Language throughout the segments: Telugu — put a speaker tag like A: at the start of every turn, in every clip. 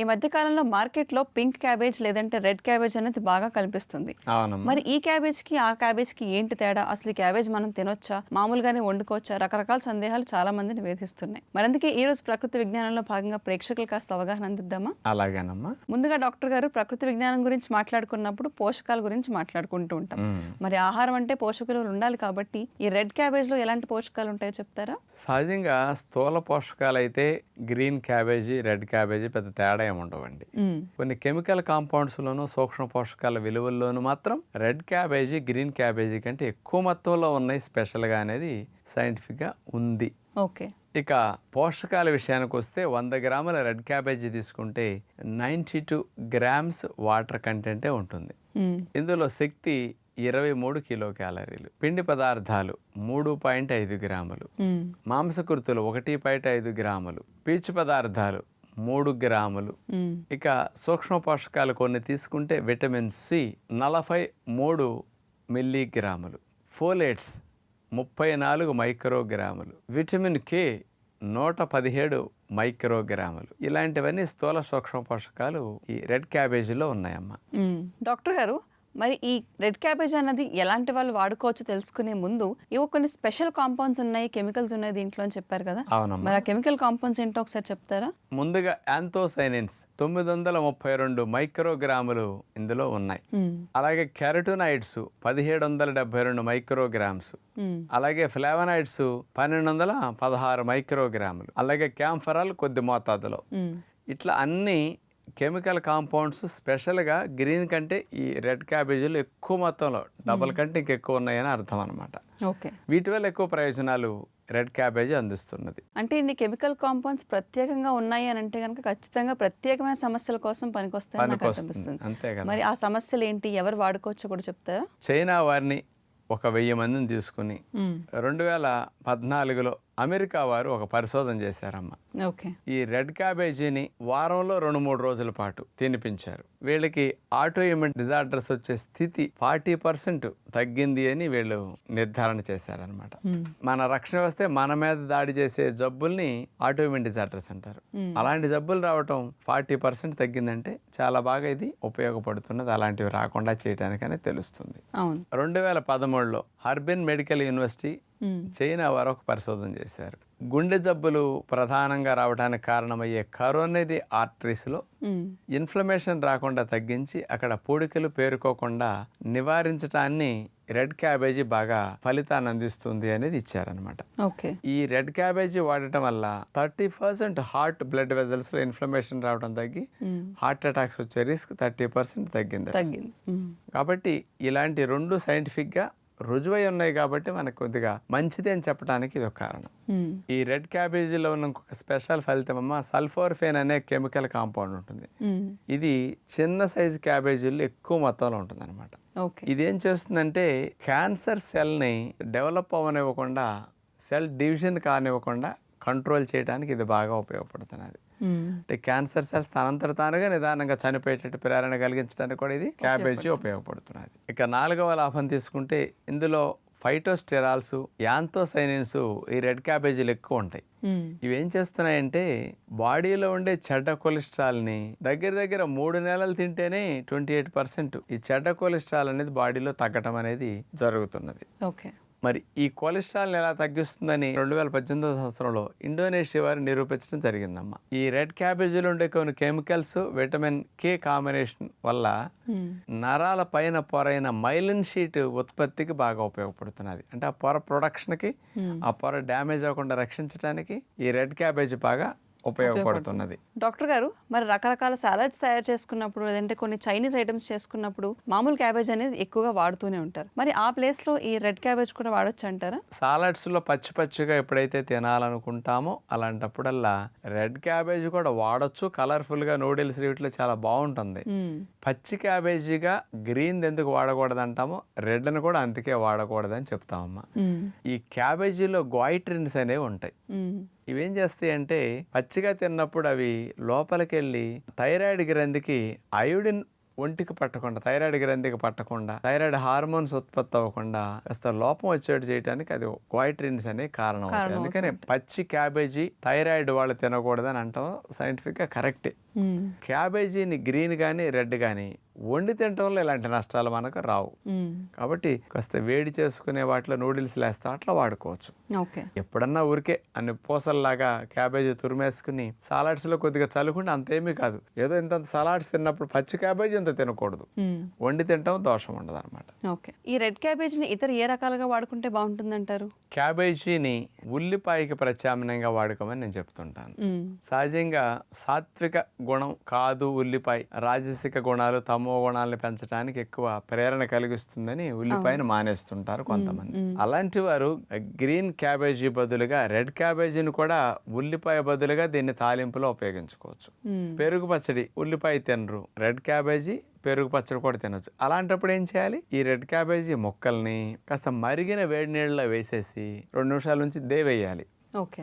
A: ఈ మధ్య కాలంలో మార్కెట్లో పింక్ క్యాబేజ్ లేదంటే రెడ్ క్యాబేజ్ అనేది బాగా కనిపిస్తుంది. మరి ఈ క్యాబేజ్కి ఆ క్యాబేజ్కి ఏంటి తేడా? అసలు ఈ క్యాబేజ్ మనం తినొచ్చా? మామూలుగానే వండుకోవచ్చా? రకరకాల సందేహాలు చాలా మందిని వేధిస్తున్నాయి మరి అందుకే ఈ రోజు ప్రకృతి విజ్ఞానంలో భాగంగా ప్రేక్షకులు కాస్త అవగాహన అందిద్దామా?
B: అలాగేనమ్మా.
A: ముందుగా డాక్టర్ గారు ప్రకృతి విజ్ఞానం గురించి మాట్లాడుకున్నప్పుడు పోషకాల గురించి మాట్లాడుకుంటూ ఉంటాం. మరి ఆహారం అంటే పోషకులు ఉండాలి కాబట్టి ఈ రెడ్ క్యాబేజ్లో ఎలాంటి పోషకాలు ఉంటాయో చెప్తారా?
B: సహజంగా స్థూల పోషకాలు అయితే గ్రీన్ క్యాబేజీ రెడ్ క్యాబేజీ పెద్ద తేడా ఏమి ఉండవండి. కొన్ని కెమికల్ కాంపౌండ్స్లోను సూక్ష్మ పోషకాల విలువల్లోనూ మాత్రం రెడ్ క్యాబేజీ గ్రీన్ క్యాబేజీ కంటే ఎక్కువ మొత్తంలో ఉన్నాయి స్పెషల్గా అనేది సైంటిఫిక్గా ఉంది.
A: ఓకే.
B: ఇక పోషకాల విషయానికి వస్తే వంద గ్రాముల రెడ్ క్యాబేజీ తీసుకుంటే నైంటీ టూ గ్రామ్స్ వాటర్ కంటెంటే ఉంటుంది. ఇందులో శక్తి ఇరవై మూడు కిలో క్యాలరీలు. పిండి పదార్థాలు మూడు పాయింట్ ఐదు గ్రాములు. మాంసకృతులు ఒకటి పాయింట్ ఐదు గ్రాములు. పీచు పదార్థాలు మూడు గ్రాములు. ఇక సూక్ష్మ పోషకాలు కొన్ని తీసుకుంటే విటమిన్ సి నలభై మూడు మిల్లీగ్రాములు. ఫోలేట్స్ ముప్పై నాలుగు మైక్రోగ్రాములు. విటమిన్ కే నూట పదిహేడు మైక్రోగ్రాములు. ఇలాంటివన్నీ స్థూల సూక్ష్మ పోషకాలు ఈ రెడ్ క్యాబేజీలో ఉన్నాయమ్మా.
A: మ్మ్. డాక్టర్ గారు మరి ఈ రెడ్ క్యాబేజ్ అన్నది ఎలాంటి వాళ్ళు వాడుకోవచ్చు తెలుసుకునే ముందు ఇవి కొన్ని స్పెషల్ కాంపౌండ్స్ ఉన్నాయి కెమికల్స్ ఉన్నాయి దీంట్లో అని చెప్పారు కదా. మరి ఆ కెమికల్ కాంపౌండ్స్ ఏంటో ఒకసారి చెప్తారా?
B: ముందుగా యాంథోసైనిన్స్ తొమ్మిది వందల ముప్పై రెండు మైక్రోగ్రాములు ఇందులో ఉన్నాయి. అలాగే కెరటోనైడ్స్ పదిహేడు వందల డెబ్బై రెండు మైక్రోగ్రామ్స్. అలాగే ఫ్లావనైడ్స్ పన్నెండు వందల పదహారు మైక్రోగ్రాములు. అలాగే క్యాంఫరాల్ కొద్ది మోతాదులో. ఇట్లా అన్ని కెమికల్ కాంపౌండ్స్ స్పెషల్గా గ్రీన్ కంటే ఈ రెడ్ క్యాబేజీలు ఎక్కువ మొత్తంలో డబల్ కంటే ఇంకెక్కువ ఉన్నాయని అర్థం అనమాట
A: ఓకే.
B: వీటి వల్ల ఎక్కువ ప్రయోజనాలు రెడ్ క్యాబేజీ అందిస్తున్నది.
A: అంటే ఇన్ని కెమికల్ కాంపౌండ్స్ ప్రత్యేకంగా ఉన్నాయి అని అంటే కనుక ఖచ్చితంగా ప్రత్యేకమైన సమస్యల కోసం అనిపిస్తుంది.
B: అంతే కదా.
A: మరి ఆ సమస్యలు ఏంటి? ఎవరు వాడుకోవచ్చో కూడా చెప్తారా?
B: చైనా వారిని ఒక వెయ్యి మందిని తీసుకుని. రెండు వేల పద్నాలుగులో అమెరికా వారు ఒక పరిశోధన చేశారమ్మ.
A: ఓకే.
B: ఈ రెడ్ క్యాబేజీని వారంలో రెండు మూడు రోజుల పాటు తినిపించారు. వీళ్ళకి ఆటో ఇమ్యూన్ డిజార్డర్స్ వచ్చే స్థితి ఫార్టీ పర్సెంట్ తగ్గింది అని వీళ్ళు నిర్ధారణ చేశారనమాట. మన రక్షణ వ్యవస్థ మన మీద దాడి చేసే జబ్బుల్ని ఆటో ఇమ్యూన్ డిజార్డర్స్ అంటారు. అలాంటి జబ్బులు రావటం ఫార్టీ పర్సెంట్ తగ్గిందంటే చాలా బాగా ఇది ఉపయోగపడుతున్నది. అలాంటివి రాకుండా చేయడానికనే తెలుస్తుంది. రెండు వేల పదమూడులో హర్బిన్ మెడికల్ యూనివర్సిటీ. చైనా వారు ఒక పరిశోధన చేశారు గుండె జబ్బులు ప్రధానంగా రావడానికి కారణమయ్యే కరోనరీ ఆర్టరీస్లో. ఇన్ఫ్లమేషన్ రాకుండా తగ్గించి అక్కడ పూడికలు పేరుకోకుండా నివారించడాన్ని రెడ్ క్యాబేజీ బాగా ఫలితాన్ని అందిస్తుంది అనేది ఇచ్చారనమాట
A: ఓకే
B: ఈ రెడ్ క్యాబేజీ వాడటం వల్ల థర్టీ పర్సెంట్ హార్ట్ బ్లడ్ వెజల్స్లో ఇన్ఫ్లమేషన్ రావడం తగ్గి. హార్ట్ అటాక్స్ వచ్చే రిస్క్ థర్టీ పర్సెంట్ తగ్గింది
A: తగ్గింది.
B: కాబట్టి ఇలాంటి రెండు సైంటిఫిక్గా రుజువై ఉన్నాయి కాబట్టి మనకు కొద్దిగా మంచిది అని చెప్పడానికి ఇది ఒక కారణం. ఈ రెడ్ క్యాబేజీలో ఉన్న ఇంకొక స్పెషల్ ఫలితం అమ్మ సల్ఫోర్ఫేన్ అనే కెమికల్ కాంపౌండ్ ఉంటుంది. ఇది చిన్న సైజు క్యాబేజీల్లో ఎక్కువ మొత్తంలో ఉంటుంది అనమాట ఇది ఏం చేస్తుందంటే క్యాన్సర్ సెల్ని డెవలప్ అవ్వనివ్వకుండా సెల్ డివిజన్ కానివ్వకుండా కంట్రోల్ చేయడానికి ఇది బాగా ఉపయోగపడుతున్నది. అంటే క్యాన్సర్ సెల్స్ తనంతట తానుగా నిదానంగా చనిపోయేటట్టు ప్రేరణ కలిగించడానికి కూడా ఇది క్యాబేజీ ఉపయోగపడుతున్నది. ఇక నాలుగవ లాభం తీసుకుంటే ఇందులో ఫైటోస్టెరాల్స్ యాంతోసైనిన్స్ ఈ రెడ్ క్యాబేజీలు ఎక్కువ ఉంటాయి. ఇవి ఏం చేస్తున్నాయంటే బాడీలో ఉండే చెడ్డ కొలెస్ట్రాల్ని దగ్గర దగ్గర మూడు నెలలు తింటేనే ట్వంటీ ఎయిట్ పర్సెంట్ ఈ చెడ్డ కొలెస్ట్రాల్ అనేది బాడీలో తగ్గటం అనేది జరుగుతున్నది.
A: ఓకే.
B: మరి ఈ కొలెస్ట్రాల్ని ఎలా తగ్గిస్తుందని రెండు వేల పద్దెనిమిదో సంవత్సరంలో ఇండోనేషియా వారు నిరూపించడం జరిగిందమ్మా. ఈ రెడ్ క్యాబేజీలో ఉండే కొన్ని కెమికల్స్ విటమిన్ కే కాంబినేషన్ వల్ల. నరాల పైన పొరైన మైలిన్ షీట్ ఉత్పత్తికి బాగా ఉపయోగపడుతున్నది. అంటే ఆ పొర ప్రొడక్షన్కి ఆ పొర డ్యామేజ్ అవ్వకుండా రక్షించడానికి ఈ రెడ్ క్యాబేజీ బాగా ఉపయోగపడుతున్నది.
A: డాక్టర్ గారు మరి రకరకాల సాలడ్స్ తయారు చేసుకున్నప్పుడు లేదంటే కొన్ని చైనీస్ ఐటమ్స్ చేసుకున్నప్పుడు మామూలు క్యాబేజ్ అనేది ఎక్కువగా వాడుతూనే ఉంటారు. మరి ఆ ప్లేస్లో ఈ రెడ్ క్యాబేజ్ కూడా వాడొచ్చు అంటారా?
B: సాలడ్స్లో పచ్చి పచ్చిగా ఎప్పుడైతే తినాలనుకుంటామో అలాంటప్పుడల్లా రెడ్ క్యాబేజీ కూడా వాడచ్చు. కలర్ఫుల్గా నూడిల్స్ వీటిలో చాలా బాగుంటుంది.
A: మ్మ్.
B: పచ్చి క్యాబేజీగా గ్రీన్ ఎందుకు వాడకూడదు అంటామో రెడ్ని కూడా అందుకే వాడకూడదని చెప్తామమ్మా.
A: మ్మ్.
B: ఈ క్యాబేజీలో గ్వాయిట్రిన్స్ అనేవి ఉంటాయి.
A: మ్మ్.
B: ఇవేం చేస్తాయి అంటే పచ్చిగా తిన్నప్పుడు అవి లోపలికి వెళ్ళి థైరాయిడ్ గ్రంథికి అయోడిన్ ఒంటికి పట్టకుండా థైరాయిడ్ గ్రంథికి పట్టకుండా థైరాయిడ్ హార్మోన్స్ ఉత్పత్తి అవ్వకుండా కాస్త లోపం వచ్చేట్టు చేయడానికి అది క్వైట్రిన్స్ అనే కారణం అవుతుంది. అందుకని పచ్చి క్యాబేజీ థైరాయిడ్ వాళ్ళు తినకూడదని అంటాం సైంటిఫిక్గా కరెక్టే. క్యాబేజీని గ్రీన్ కానీ రెడ్ కానీ వండి తినటం వల్ల ఇలాంటి నష్టాలు మనకు రావు. కాబట్టి కాస్త వేడి చేసుకునే వాటిలో నూడిల్స్ లేస్తా అట్లా వాడుకోవచ్చు. ఎప్పుడన్నా ఊరికే అన్ని పూసల్లాగా క్యాబేజీ తురిమేసుకుని సాలాడ్స్లో కొద్దిగా చల్లుకుంటే అంతేమీ కాదు. ఏదో ఇంత సలాడ్స్ తిన్నప్పుడు పచ్చి క్యాబేజీ ఇంత తినకూడదు. వండి తినటం దోషం ఉండదు అనమాట
A: ఓకే. ఈ రెడ్ క్యాబేజ్ని ఇతర ఏ రకాలుగా వాడుకుంటే బాగుంటుందంటారు?
B: క్యాబేజీని ఉల్లిపాయకి ప్రత్యామ్నాయంగా వాడుకోమని నేను చెప్తుంటాను. సహజంగా సాత్విక గుణం కాదు ఉల్లిపాయ. రాజసిక గుణాలు తమో గుణాలను పెంచడానికి ఎక్కువ ప్రేరణ కలిగిస్తుందని ఉల్లిపాయను మానేస్తుంటారు కొంతమంది. అలాంటి వారు గ్రీన్ క్యాబేజీ బదులుగా రెడ్ క్యాబేజీని కూడా ఉల్లిపాయ బదులుగా దీన్ని తాలింపులో ఉపయోగించుకోవచ్చు. పెరుగు పచ్చడి ఉల్లిపాయ తినరు. రెడ్ క్యాబేజీ పెరుగు పచ్చడి కూడా తినొచ్చు. అలాంటప్పుడు ఏం చేయాలి? ఈ రెడ్ క్యాబేజీ ముక్కల్ని కాస్త మరిగిన వేడి నీళ్ళలో వేసేసి రెండు నిమిషాల నుంచి దేవేయాలి.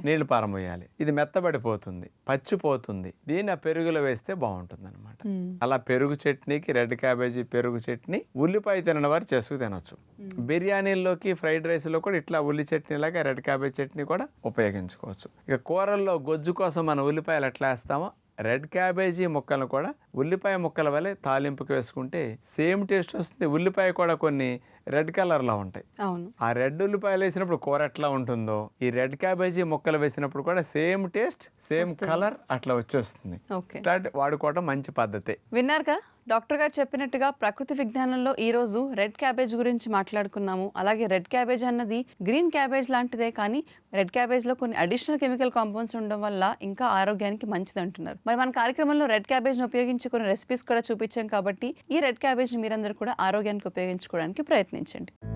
B: నీళ్ళు పారమోయాలి ఇది మెత్తబడిపోతుంది పచ్చిపోతుంది దీన్ని ఆ పెరుగులో వేస్తే బాగుంటుంది అనమాట. అలా పెరుగు చట్నీకి రెడ్ క్యాబేజీ పెరుగు చట్నీ ఉల్లిపాయ తినని వారు చేసుకు తినొచ్చు. బిర్యానీల్లోకి ఫ్రైడ్ రైస్లో కూడా ఇట్లా ఉల్లి చట్నీ లాగా రెడ్ క్యాబేజ్ చట్నీ కూడా ఉపయోగించుకోవచ్చు. ఇక కూరల్లో గొజ్జు కోసం మనం ఉల్లిపాయలు ఎట్లా వేస్తామో రెడ్ క్యాబేజీ ముక్కలను కూడా ఉల్లిపాయ ముక్కల వలె తాలింపుకి వేసుకుంటే సేమ్ టేస్ట్ వస్తుంది. ఉల్లిపాయ కూడా కొన్ని రెడ్ కలర్లో ఉంటాయి.
A: అవును.
B: ఆ రెడ్ ఉల్లిపాయలు వేసినప్పుడు కూర ఎట్లా ఉంటుందో ఈ రెడ్ క్యాబేజీ ముక్కలు వేసినప్పుడు కూడా సేమ్ టేస్ట్ సేమ్ కలర్ అట్లా వచ్చేస్తుంది. వాడుకోవడం మంచి పద్ధతే.
A: విన్నారుగా? డాక్టర్ గారు చెప్పినట్టుగా ప్రకృతి విజ్ఞానంలో ఈ రోజు రెడ్ క్యాబేజ్ గురించి మాట్లాడుకున్నాము. అలాగే రెడ్ క్యాబేజ్ అన్నది గ్రీన్ క్యాబేజ్ లాంటిదే కానీ రెడ్ క్యాబేజ్లో కొన్ని అడిషనల్ కెమికల్ కాంపౌండ్స్ ఉండడం వల్ల ఇంకా ఆరోగ్యానికి మంచిది అంటున్నారు. మరి మన కార్యక్రమంలో రెడ్ క్యాబేజ్ని ఉపయోగించి కొన్ని రెసిపీస్ కూడా చూపించాం కాబట్టి ఈ రెడ్ క్యాబేజ్ మీరందరూ కూడా ఆరోగ్యానికి ఉపయోగించుకోవడానికి ప్రయత్నించండి.